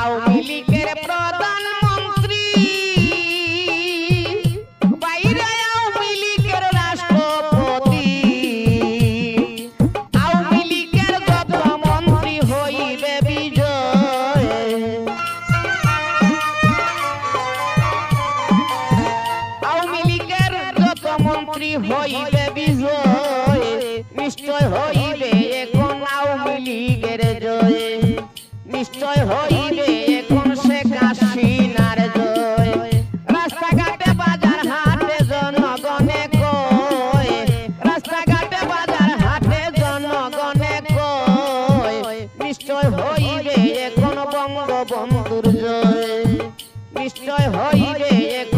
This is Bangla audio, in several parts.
আওয়ামী লীগের প্রধানমন্ত্রী। বাইরে আওয়ামী লীগের রাষ্ট্রপতি। আওয়ামী লীগের যত মন্ত্রী হইবে বিজয়। আওয়ামী লীগের যত মন্ত্রী হইবে বিজয়, নিশ্চয় হইবে এখন আওয়ামী লীগের জয়। নিশ্চয় হইবে বঙ্গবন্ধুর জয় নিশ্চয় হইবে এখন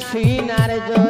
শেখ হাসিনার জয়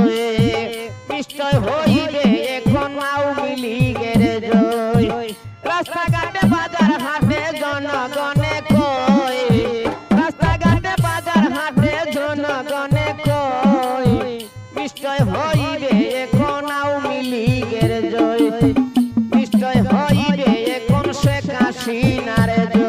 নিশ্চয় হইবে এখন আও মিলিগের জয়। নিশ্চয় হইবে এখন শেখ হাসিনার জয়।